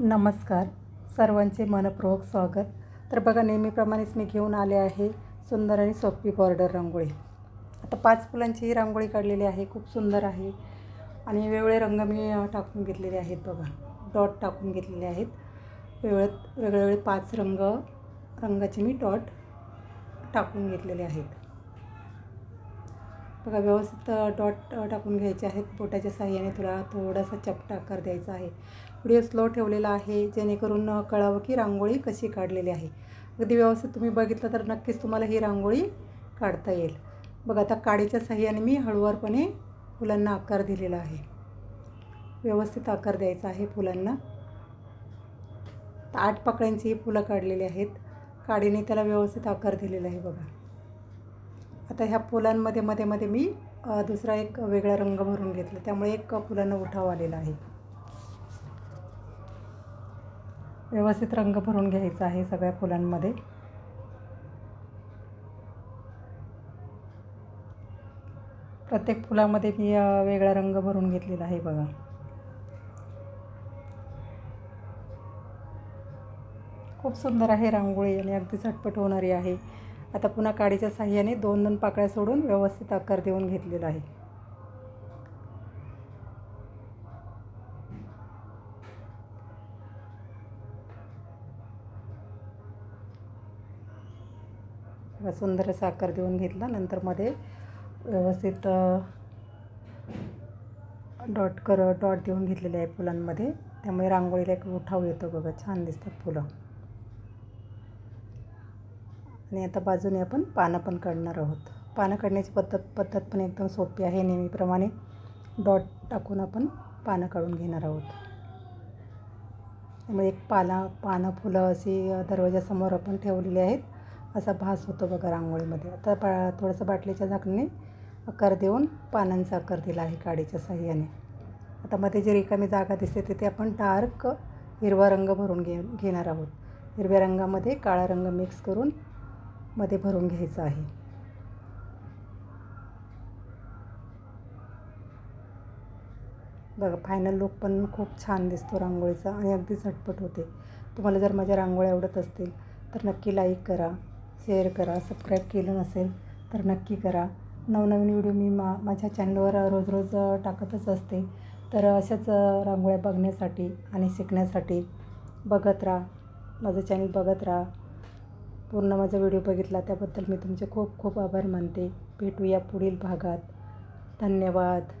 नमस्कार. सर्वांचे मनपूर्वक स्वागत. तर बघा नेहमीप्रमाणेच मी घेऊन आले आहे सुंदर आणि सोपी बॉर्डर रांगोळी. आता पाच फुलांची ही रांगोळी काढलेली आहे खूप सुंदर आहे. आणि वेगवेगळे रंग मी टाकून घेतलेले आहेत बघा. डॉट टाकून घेतलेले आहेत. वेगळे वेगळेवेगळे पाच रंग रंगाचे मी डॉट टाकून घेतलेले आहेत. बघा व्यवस्थित डॉट टाकून घ्यायचे आहेत बोटाच्या साह्याने. तुला थोडासा चपटा आकार द्यायचा आहे. व्हिडिओ स्लो ठेवलेला आहे जेणेकरून कळावं की रांगोळी कशी काढलेली आहे. अगदी व्यवस्थित तुम्ही बघितलं तर नक्कीच तुम्हाला ही रांगोळी काढता येईल. बघा आता काडीच्या साह्याने मी हळूवारपणे फुलांना आकार दिलेला आहे. व्यवस्थित आकार द्यायचा आहे फुलांना. आठ पाकळ्यांची ही फुलं काढलेली आहेत. काडीने त्याला व्यवस्थित आकार दिलेला आहे बघा. आता ह्या फुलांमध्ये मध्ये मध्ये मी दुसरा एक वेगळा रंग भरून घेतला. त्यामुळे एक फुलांना उठाव आलेला आहे. व्यवस्थित रंग भरून घ्यायचा आहे सगळ्या फुलांमध्ये. प्रत्येक फुलामध्ये मी वेगळा रंग भरून घेतलेला आहे बघा. खूप सुंदर आहे रांगोळी आणि अगदी झटपट होणारी आहे. आता पुन्हा काडीच्या साह्याने दोन दोन पाकळ्या सोडून व्यवस्थित आकार देऊन घेतलेला आहे. सुंदर असा आकार देऊन घेतला. नंतर मध्ये व्यवस्थित डॉट कर डॉट देऊन घेतलेले आहे फुलांमध्ये. त्यामुळे रांगोळीला एक उठाव येतो बघा. छान दिसतात फुलं. आणि आता बाजूने आपण पानं पण काढणार आहोत. पानं काढण्याची पद्धत पद्धत पण एकदम सोपी आहे. नेहमीप्रमाणे डॉट टाकून आपण पानं काढून घेणार आहोत. त्यामुळे एक पाला पानं फुलं अशी दरवाजासमोर आपण ठेवलेली आहेत. असा भास होतो बघा रांगोळीमध्ये. आता पा थोडंसं बाटलीच्या झाकणीने आकार देऊन पानांचा आकार दिला आहे काडीच्या साह्याने. आता मध्ये जी रिकामी जागा दिसते तिथे आपण डार्क हिरवा रंग भरून घे घेणार आहोत. हिरव्या रंगामध्ये काळा रंग मिक्स करून मध्ये भरून घ्यायचं आहे. बघा फायनल लुक पण खूप छान दिसतो रांगोळीचा आणि अगदी झटपट होते. तुम्हाला जर माझ्या रांगोळ्या आवडत असतील तर नक्की लाईक करा शेअर करा सबस्क्राईब केलं नसेल तर नक्की करा. नवनवीन व्हिडिओ मी मा माझ्या चॅनलवर रोज रोज टाकतच असते. तर अशाच रांगोळ्या बघण्यासाठी आणि शिकण्यासाठी बघत राहा. माझं चॅनल बघत राहा. पूर्ण माझा व्हिडिओ बघितला त्याबद्दल मी तुमचे खूप खूप आभार मानते. भेटूया पुढील भागात. धन्यवाद.